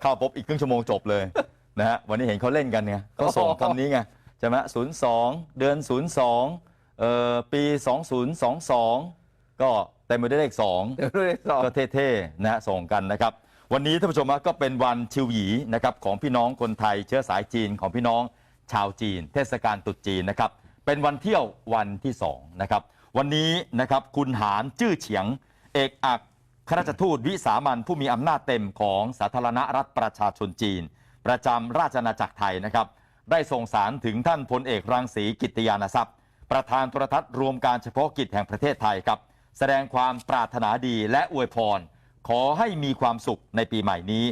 เข้าปุ๊บอีกครึ่งชั่วโมงจบเลยนะฮะวันนี้เห็นเขาเล่นกันไงเขาส่งคำนี้ไงใช่ไหมศูนย์สองเดือนศูนย์สองเอ่อปีสองศูนย์สองสองก็เต็มไปด้วยเลขสองเดี๋ยวด้วยสอบก็เท่ๆนะฮะส่งกันนะครับ วันนี้ท่านผู้ชมฮะก็เป็นวันชิวหยีนะครับของพี่น้องคนไทยเชื้อสายจีนของพี่น้องชาวจีน เทศกาลตรุษจีนนะครับ เป็นวันเที่ยววันที่สองนะครับ วันนี้นะครับคุณหานจื้อเฉียง เอกอัก ข้าราชทูตวิสามันผู้มีอำนาจเต็มของสาธารณรัฐประชาชนจีน ประจำราชอาณาจักรไทยนะครับ ได้ส่งสารถึงท่านพลเอกรังสีกิติยานทรัพย์ ประธานโทรทัศน์รวมการเฉพาะกิจแห่งประเทศไทยครับ แสดงความปรารถนาดีและอวยพร ขอให้มีความสุขในปีใหม่นี้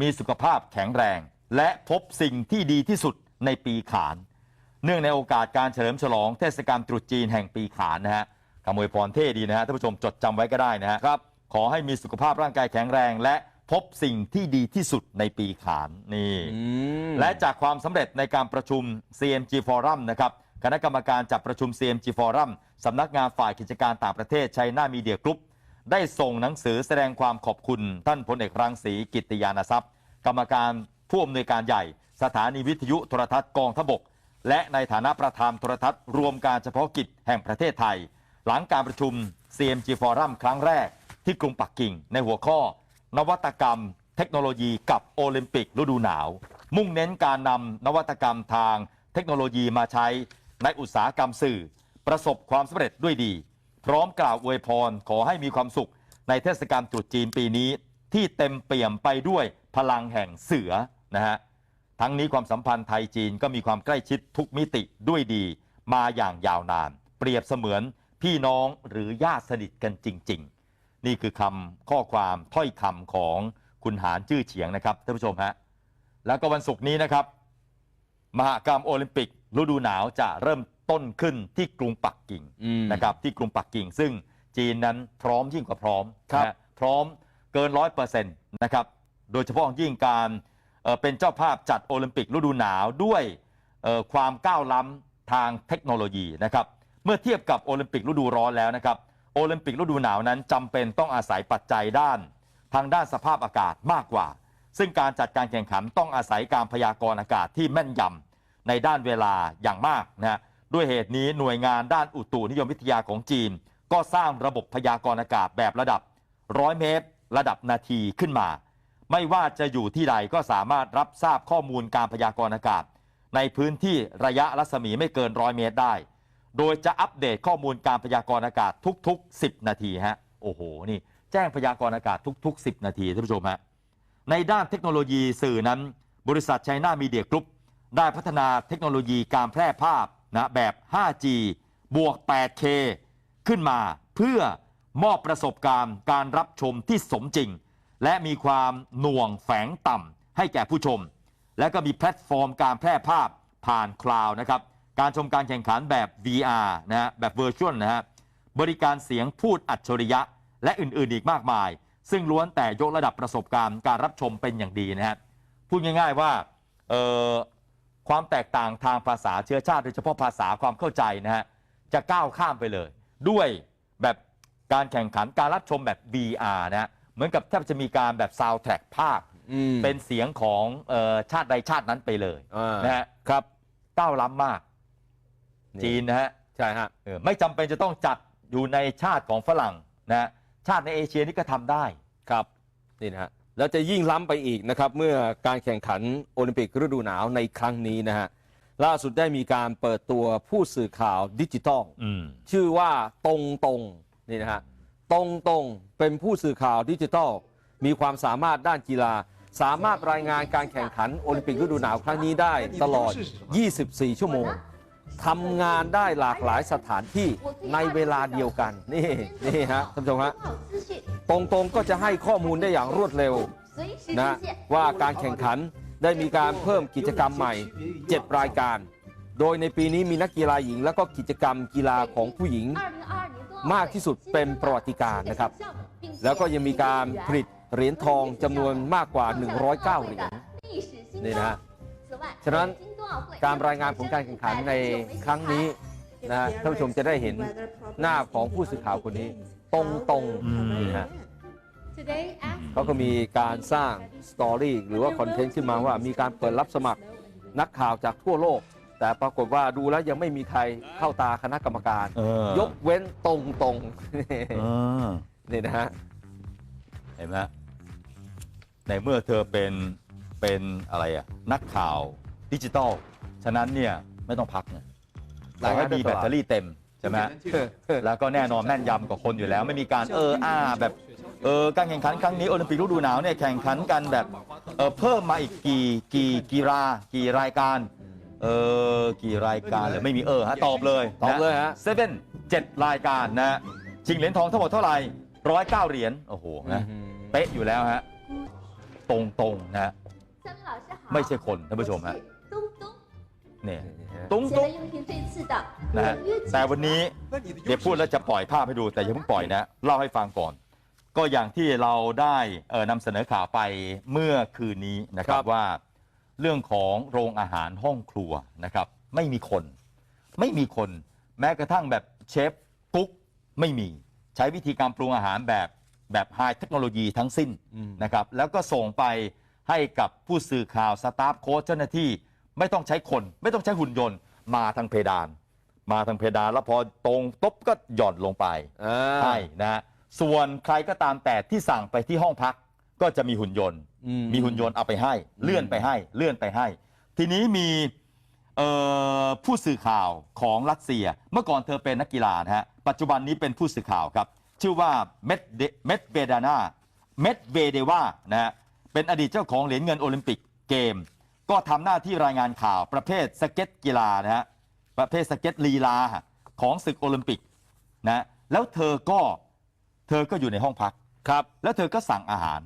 มีสุขภาพแข็งแรง และพบสิ่งที่ดีที่สุดในปีขาน เนื่องในโอกาสการเฉลิมฉลองเทศกาลตรุษจีนแห่งปีขานนะฮะคำอวยพรเท่ดีนะฮะท่านผู้ชมจดจำไว้ก็ได้นะฮะครับ ขอให้มีสุขภาพร่างกายแข็งแรง และพบสิ่งที่ดีที่สุดในปีขานนี่ อืมและจากความสำเร็จในการประชุม CMG Forum นะครับ คณะกรรมการจัดประชุม CMG Forum สำนักงานฝ่ายกิจการต่างประเทศไชน่ามีเดียกรุ๊ปได้ส่งหนังสือแสดงความขอบคุณ ท่านพลเอกรังสีกิตติยานทรัพย์ กรรมการผู้อำนวยการใหญ่ สถานีวิทยุโทรทัศน์กองทพบก และในฐานะประธานโทรทัศน์รวมการเฉพาะกิจแห่งประเทศไทย หลังการประชุม CMG Forum ครั้งแรก ที่กรุงปักกิ่ง ในหัวข้อ นวัตกรรม เทคโนโลยีกับโอลิมปิกฤดูหนาว มุ่งเน้นการนำนวัตกรรมทางเทคโนโลยีมาใช้ในอุตสาหกรรมสื่อ ประสบความสำเร็จด้วยดี พร้อมกล่าวอวยพรขอให้มีความสุข ในเทศกาลตรุษจีนปีนี้ ที่เต็มเปี่ยมไปด้วยพลังแห่งเสือนะฮะทั้งนี้ความสัมพันธ์ไทยจีนก็มีความใกล้ชิดทุกมิติด้วยดี มาอย่างยาวนาน เปรียบเสมือนพี่น้องหรือญาติสนิทกันจริง ๆ นี่คือคำข้อความถ้อยคำของคุณหานจื้อเฉียงนะครับท่านผู้ชมฮะแล้วก็วันศุกร์นี้นะครับ มหากรรมโอลิมปิกฤดูหนาวจะเริ่มต้นขึ้นที่กรุงปักกิ่งอืมนะครับที่กรุงปักกิ่ง ซึ่งจีนนั้นพร้อมยิ่งกว่าพร้อมครับนะฮะพร้อมเกินร้อยเปอร์เซ็นต์นะครับโดยเฉพาะอย่างยิ่งการเอ่อเป็นเจ้าภาพจัดโอลิมปิกฤดูหนาวด้วยเอ่อความก้าวล้ำทางเทคโนโลยีนะครับเมื่อเทียบกับโอลิมปิกฤดูร้อนแล้วนะครับ โอลิมปิกฤดูหนาวนั้นจำเป็นต้องอาศัยปัจจัยด้าน ทางด้านสภาพอากาศมากกว่า ซึ่งการจัดการแข่งขันต้องอาศัยการพยากรณ์อากาศที่แม่นยำในด้านเวลาอย่างมากนะฮะด้วยเหตุนี้หน่วยงานด้านอุตุนิยมวิทยาของจีน ก็สร้างระบบพยากรณ์อากาศแบบระดับ100เมตร ระดับนาทีขึ้นมา ไม่ว่าจะอยู่ที่ใดก็สามารถรับทราบข้อมูลการพยากรณ์อากาศ ในพื้นที่ระยะรัศมีไม่เกิน100เมตรได้ โดยจะอัปเดตข้อมูลการพยากรณ์อากาศทุก ๆ 10 นาทีฮะโอ้โหนี่แจ้งพยากรณ์อากาศทุก ๆ 10 นาทีท่านผู้ชมฮะในด้านเทคโนโลยีสื่อนั้น บริษัทไชน่ามีเดียกรุ๊ปได้พัฒนาเทคโนโลยีการแพร่ภาพนะแบบ 5G บวก 8K ขึ้นมาเพื่อมอบประสบการณ์การรับชมที่สมจริง และมีความหน่วงแฝงต่ำให้แก่ผู้ชม และก็มีแพลตฟอร์มการแพร่ภาพผ่านคลาวด์นะครับ การชมการแข่งขันแบบ VR นะฮะแบบ Virtual นะฮะบริการเสียงพูดอัจฉริยะ และอื่นๆอีกมากมาย ซึ่งล้วนแต่ยกระดับประสบการณ์การรับชมเป็นอย่างดีนะฮะพูดง่าย ๆว่าเอ่อความแตกต่างทางภาษาเชื้อชาติโดยเฉพาะภาษาความเข้าใจนะฮะจะก้าวข้ามไปเลย ด้วยแบบการแข่งขันการรับชมแบบ VR นะฮะเหมือนกับแทบจะมีการแบบซาว d t ท a c k ภาพอืมเป็นเสียงของเออชาติใดชาตินั้นไปเลยอ่านะฮะครับก้าวล้ำมาก จีนนะฮะใช่ฮะเออไม่จำเป็นจะต้องจัดอยู่ในชาติของฝรั่งนะฮะชาติในเอเชียนี่ก็ทำได้ครับนี่นะฮะแล้วจะยิ่งล้ำไปอีกนะครับเมื่อการแข่งขันโอลิมปิกฤดูหนาวในครั้งนี้นะฮะล่าสุดได้มีการเปิดตัวผู้สื่อข่าวดิจิตอลอืมชื่อว่าตรงตรงนี่นะฮะตรงตรงเป็นผู้สื่อข่าวดิจิทัลมีความสามารถด้านกีฬา สามารถรายงานการแข่งขันโอลิมปิกฤดูหนาวครั้งนี้ได้ตลอด 24 ชั่วโมง ทำงานได้หลากหลายสถานที่ในเวลาเดียวกัน นี่นี่ฮะท่านผู้ชมฮะตรงตรงก็จะให้ข้อมูลได้อย่างรวดเร็วนะว่าการแข่งขันได้มีการเพิ่มกิจกรรมใหม่ 7 รายการ โดยในปีนี้มีนักกีฬาหญิง และก็กิจกรรมกีฬาของผู้หญิง มากที่สุดเป็นประวัติการนะครับ แล้วก็ยังมีการผลิตเหรียญทองจำนวนมากกว่า 109 เหรียญนี่นะฉะนั้น การรายงานผลการแข่งขันในครั้งนี้นะฮะท่านผู้ชมจะได้เห็นหน้าของผู้สื่อข่าวคนนี้ ตรงตรงๆนี่ฮะ Today, ask เขาก็มีการสร้างสตอรี่หรือว่าคอนเทนต์ขึ้นมาว่ามีการเปิดรับสมัครนักข่าวจากทั่วโลก แต่ปรากฏว่าดูแล้วยังไม่มีใครเข้าตาคณะกรรมการเออยกเว้นตรงตรงๆเออนี่นะฮะเห็นไหมในเมื่อเธอเป็นเป็นอะไรอะนักข่าว ดิจิตอลฉะนั้นเนี่ยไม่ต้องพักนะหลายให้มีแบตเตอรี่เต็มใช่ไหมแล้วก็แน่นอนแม่นยำกว่าคนอยู่แล้ว ไม่มีการเอออ้าแบบเออการแข่งขันครั้งนี้โอลิมปิกฤดูหนาวเนี่ยแข่งขันกันแบบเออเพิ่มมาอีกกี่กี่กีฬากี่รายการเออกี่รายการเลยไม่มีเออฮะตอบเลยตอบเลยฮะเซเว่นเจ็ดรายการนะชิงเหรียญทองทั้งหมดเท่าไหร่ร้อยเก้าเหรียญโอ้โหนะเป๊ะอยู่แล้วฮะตรงๆนะไม่ใช่คนท่านผู้ชมฮะ เนี่ยตุ้ง 写 ตุ้ 了 ง 用评这次的 นะฮะ 约 แต่วันนี้ เดี๋ยวพูดแล้วจะปล่อยภาพให้ดูแต่อย่าเพิ่งปล่อยนะ เล่าให้ฟังก่อน ก็อย่างที่เราได้เอ่อนำเสนอข่าวไปเมื่อคืนนี้นะครั ครับ บ ว่า เรื่องของโรงอาหารห้องครัวนะครับ ไม่มีคน ไม่มีคน แม้กระทั่งแบบเชฟกุ๊กไม่มีใช้วิธีการปรุงอาหารแบบแบบไฮเทคโนโลยีทั้งสิ้น อืม นะครับ แล้วก็ส่งไปให้กับผู้สื่อข่าวสตาฟโค้ชเจ้าหน้าที่ ไม่ต้องใช้คน ไม่ต้องใช้หุ่นยนต์ มาทางเพดาน มาทางเพดานแล้วพอตรงตบก็หย่อนลงไปอ่าใช่นะฮะส่วนใครก็ตามแต่ที่สั่งไปที่ห้องพักก็จะมีหุ่นยนต์ อืมีหุ่นยนต์เอาไปให้ เลื่อนไปให้ เลื่อนไปให้ ทีนี้มีเอ่อผู้สื่อข่าวของรัสเซีย เมื่อก่อนเธอเป็นนักกีฬานะฮะปัจจุบันนี้เป็นผู้สื่อข่าวครับ ชื่อว่าเมดเดเมดเบดานาเมดเวเดวานะฮะเป็นอดีตเจ้าของเหรียญเงินโอลิมปิกเกม ก็ทำหน้าที่รายงานข่าวประเภทสเก็ตกีฬานะฮะประเภทสเก็ตลีลาของศึกโอลิมปิกนะแล้วเธอก็เธอก็อยู่ในห้องพักครับ แล้วเธอก็สั่งอาหาร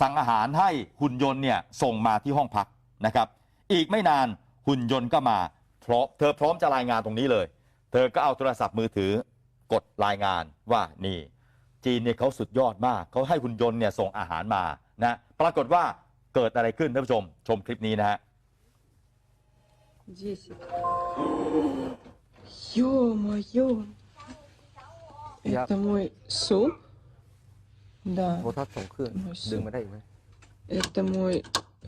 สั่งอาหารให้หุ่นยนต์เนี่ยส่งมาที่ห้องพักนะครับ อีกไม่นานหุ่นยนต์ก็มาพร้อมเธอพร้อมจะรายงานตรงนี้เลย เธอก็เอาโทรศัพท์มือถือกดรายงานว่านี่ จีนเนี่ยเขาสุดยอดมากเขาให้หุ่นยนต์เนี่ยส่งอาหารมานะปรากฏว่า เกิดอะไรขึ้นท่านผู้ชม ชมคลิปนี้นะฮะ Десять. Ё-моё! Я- Это мой суп. Да. โทรทัศน์สองเครื่อง โอ้ย ดึงมาได้อีกไหม Это мой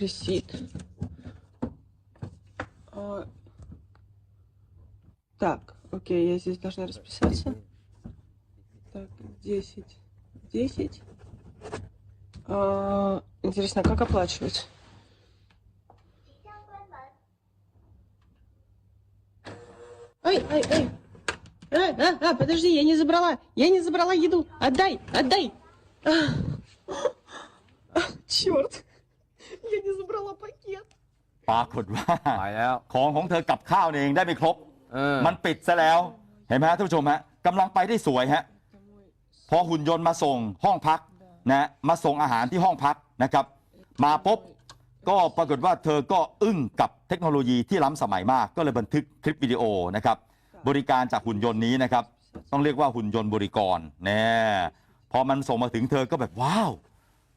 ресит. А, Так, окей, я здесь должна расписаться. Так, 10. 10. А, Интересно, как оплачивать? Ай, ай, ай! А, а, а, подожди, я не забрала, я не забрала еду. Отдай, отдай. Черт, я не забрала пакет. ปรากฏว่า ไปแล้ว ของของเธอกับข้าวเนี่ยเองได้ไม่ครบ เออ มันปิดซะแล้ว เห็นไหมฮะท่านผู้ชมฮะกำลังไปได้สวยฮะ Это мой พอหุ่นยนต์มาส่งห้องพักนะมาส่งอาหารที่ห้องพัก นะครับ มาปุ๊บก็ปรากฏว่าเธอก็อึ้งกับเทคโนโลยีที่ล้ำสมัยมาก ก็เลยบันทึกคลิปวิดีโอนะครับ บริการจากหุ่นยนต์นี้นะครับ ต้องเรียกว่าหุ่นยนต์บริกรแน่พอมันส่งมาถึงเธอก็แบบว้าว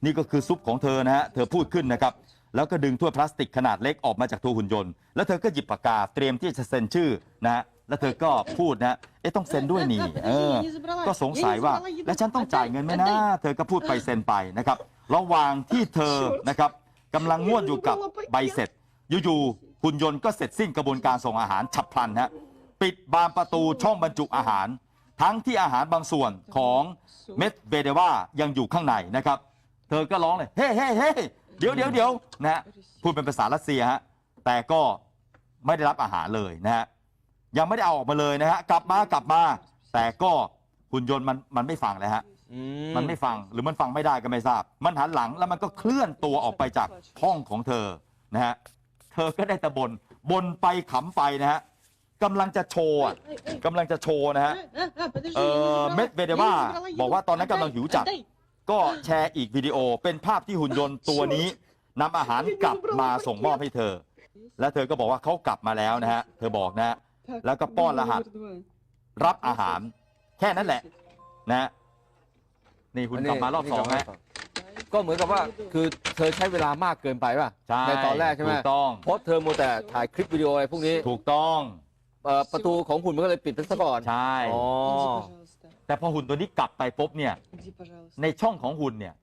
นี่ก็คือซุปของเธอนะฮะเธอพูดขึ้นนะครับ แล้วก็ดึงถ้วยพลาสติกขนาดเล็กออกมาจากตัวหุ่นยนต์ แล้วเธอก็หยิบปากกาเตรียมที่จะเซ็นชื่อนะฮะแล้วเธอก็พูดนะฮะเอ๊ะต้องเซ็นด้วยนี่เออ ก็สงสัยว่า แล้วฉันต้องจ่ายเงินไหมนะ เธอก็พูดไปเซ็นไปนะครับ ระหว่างที่เธอนะครับกำลังง่วนอยู่กับใบเสร็จ อยู่ๆหุ่นยนต์ก็เสร็จสิ้นกระบวนการส่งอาหารฉับพลันฮะปิดบานประตูช่องบรรจุอาหาร ทั้งที่อาหารบางส่วนของเมดเบเดวายังอยู่ข้างในนะครับ เธอก็ร้องเลยเฮ้เฮ้เฮ้เดี๋ยวเดี๋ยวเดี๋ยวนะฮะพูดเป็นภาษารัสเซียฮะแต่ก็ไม่ได้รับอาหารเลยนะฮะยังไม่ได้เอาออกมาเลยนะฮะกลับมากลับมา แต่ก็หุ่นยนต์มันมันไม่ฟังเลยฮะอื มันไม่ฟังหรือมันฟังไม่ได้ก็ไม่ทราบ มันหันหลังแล้วมันก็เคลื่อนตัวออกไปจากห้องของเธอนะฮะเธอก็ได้แต่บนบนไปขำไปนะฮะกำลังจะโชว์กำลังจะโชว์นะฮะเออเมดเวเดว่าบอกว่าตอนนั้นกำลังหิวจัด ก็แชร์อีกวิดีโอเป็นภาพที่หุ่นยนต์ตัวนี้นำอาหารกลับมาส่งมอบให้เธอ และเธอก็บอกว่าเขากลับมาแล้วนะฮะเธอบอกนะ แล้วก็ป้อนรหัส รับอาหาร แค่นั้นแหละ นะ นี่คุณกลับมารอบสองนะก็เหมือนกับว่าคือเธอใช้เวลามากเกินไปป่ะใช่ในตอนแรกใช่ไหมถูกต้องเพราะเธอมัวแต่ถ่ายคลิปวิดีโออะไรพวกนี้ถูกต้องประตูของหุ่นมันก็เลยปิดไปซะก่อนใช่แต่พอหุ่นตัวนี้กลับไปปุ๊บเนี่ยในช่องของหุ่นเนี่ย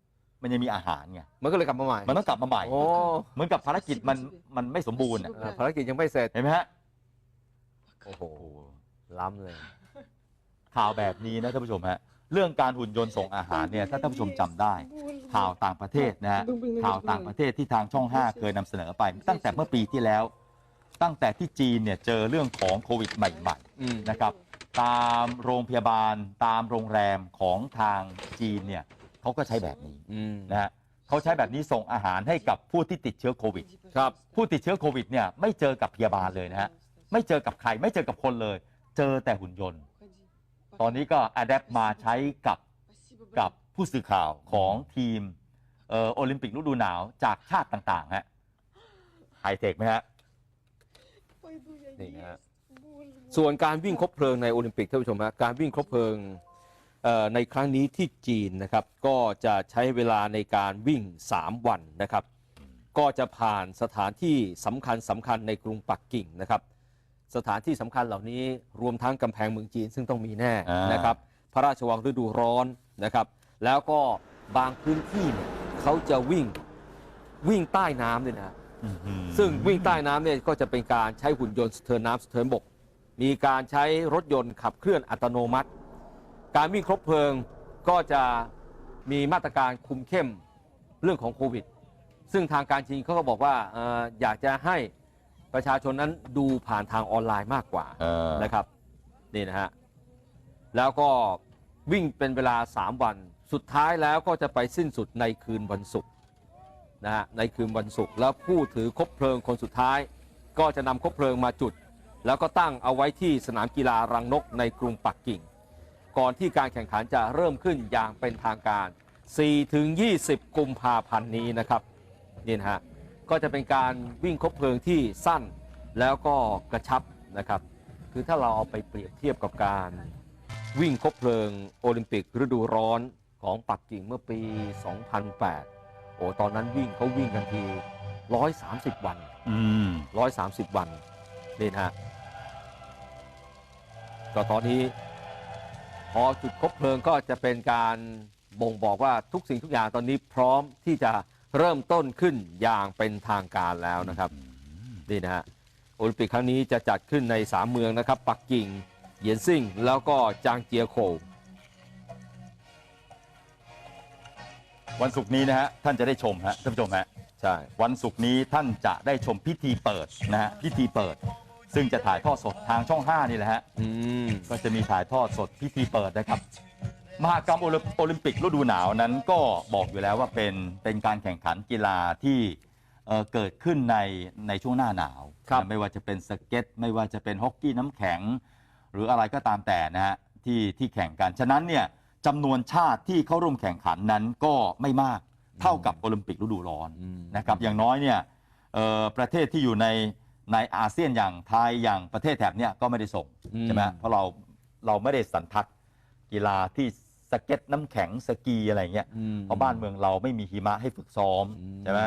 มันยังมีอาหารไง มันก็เลยกลับมาใหม่ มันต้องกลับมาใหม่เหมือนกับภารกิจมันมันไม่สมบูรณ์ภารกิจยังไม่เสร็จ เห็นไหมฮะ โอ้โห ล้ำเลย ข่าวแบบนี้นะท่านผู้ชมฮะ เรื่องการหุ่นยนต์ส่งอาหารเนี่ยถ้าท่านผู้ชมจำได้ ข่าวต่างประเทศนะฮะข่าวต่างประเทศที่ทางช่อง 5 เคยนำเสนอไป ตั้งแต่เมื่อปีที่แล้ว ตั้งแต่ที่จีนเนี่ยเจอเรื่องของโควิดใหม่อืม ๆนะครับ ตามโรงพยาบาลตามโรงแรมของทางจีนเนี่ยเขาก็ใช้แบบนี้อืม นะฮะเขาใช้แบบนี้ส่งอาหารให้กับผู้ที่ติดเชื้อโควิด ครับ ผู้ติดเชื้อโควิดเนี่ยไม่เจอกับพยาบาลเลยนะฮะไม่เจอกับใครไม่เจอกับคนเลย เจอแต่หุ่นยนต์ ตอนนี้ก็อัดแอปมาใช้กับกับผู้สื่อข่าวของทีมเอ่อโอลิมปิกฤดูหนาวจากชาติต่างๆฮะไฮเทคไหมฮะ นี่นะฮะส่วนการวิ่งคบเพลิงในโอลิมปิกท่านผู้ชมฮะการวิ่งคบเพลิงเอ่อในครั้งนี้ที่จีนนะครับ ก็จะใช้เวลาในการวิ่ง 3 วันนะครับ ก็จะผ่านสถานที่สำคัญสำคัญในกรุงปักกิ่งนะครับ สถานที่สำคัญเหล่านี้รวมทั้งกำแพงเมืองจีนซึ่งต้องมีแน่อ่านนะครับ พระราชวังฤดูร้อนนะครับ แล้วก็บางพื้นที่เนี่ยเขาจะวิ่งวิ่งใต้น้ำด้วยนะอื้อหือซึ่งวิ่งใต้น้ำเนี่ยก็จะเป็นการใช้หุ่นยนต์สะเทินน้ำสะเทินบก มีการใช้รถยนต์ขับเคลื่อนอัตโนมัติ การวิ่งครบเพลิงก็จะมีมาตรการคุมเข้มเรื่องของโควิด ซึ่งทางการจีนเขาก็บอกว่าเอออยากจะให้ ประชาชนนั้นดูผ่านทางออนไลน์มากกว่าเออ นะครับนี่นะฮะแล้วก็วิ่งเป็นเวลา 3 วัน สุดท้ายแล้วก็จะไปสิ้นสุดในคืนวันศุกร์นะฮะในคืนวันศุกร์แล้วผู้ถือคบเพลิงคนสุดท้าย ก็จะนำคบเพลิงมาจุด แล้วก็ตั้งเอาไว้ที่สนามกีฬารังนกในกรุงปักกิ่ง ก่อนที่การแข่งขันจะเริ่มขึ้นอย่างเป็นทางการ 4-20 กุมภาพันธ์นี้นะครับนี่นะฮะ ก็จะเป็นการวิ่งคบเพลิงที่สั้นแล้วก็กระชับนะครับ คือถ้าเราเอาไปเปรียบเทียบกับการวิ่งคบเพลิงโอลิมปิกฤดูร้อนของปักกิ่งเมื่อปี 2008 โอ้ ตอนนั้นวิ่งเขาวิ่งกันที 130 วัน อืม 130 วัน นี่นะฮะก็ตอนนี้ พอจุดคบเพลิงก็จะเป็นการบ่งบอกว่าทุกสิ่งทุกอย่างตอนนี้พร้อมที่จะ เริ่มต้นขึ้นอย่างเป็นทางการแล้วนะครับนี่นะฮะโอลิมปิกครั้งนี้จะจัดขึ้นใน 3 เมืองนะครับ ปักกิ่งเหยียนซิ่ง แล้วก็จางเจียโคววันศุกร์นี้นะฮะท่านจะได้ชมฮะท่านผู้ชมฮะใช่วันศุกร์นี้ท่านจะได้ชมพิธีเปิดนะฮะพิธีเปิด ซึ่งจะถ่ายทอดสดทางช่อง 5 นี่แหละฮะอืมก็จะมีถ่ายทอดสดพิธีเปิดนะครับ มหากรรมโอลิมโอลิมปิกฤดูหนาวนั้นก็บอกอยู่แล้วว่าเป็นเป็นการแข่งขันกีฬาที่เอ่อเกิดขึ้นในในช่วงหน้าหนาวครับนะไม่ว่าจะเป็นสเก็ต ไม่ว่าจะเป็นฮอกกี้น้ำแข็ง หรืออะไรก็ตามแต่นะฮะที่ที่แข่งกัน ฉะนั้นเนี่ยจำนวนชาติที่เข้าร่วมแข่งขันนั้นก็ไม่มากเท่ากับโอลิมปิกฤดูร้อนอืม นะครับอย่างน้อยเนี่ยเอ่อประเทศที่อยู่ในในอาเซียนอย่างไทยอย่างประเทศแถบเนี้ยก็ไม่ได้ส่งอืมใช่ไหมเพราะเราเราไม่ได้สันทัดกีฬาที่ สเก็ตน้ำแข็งสกีอะไรเงี้ยอืมเพราะบ้านเมืองเราไม่มีหิมะให้ฝึกซ้อมอืมใช่ไหม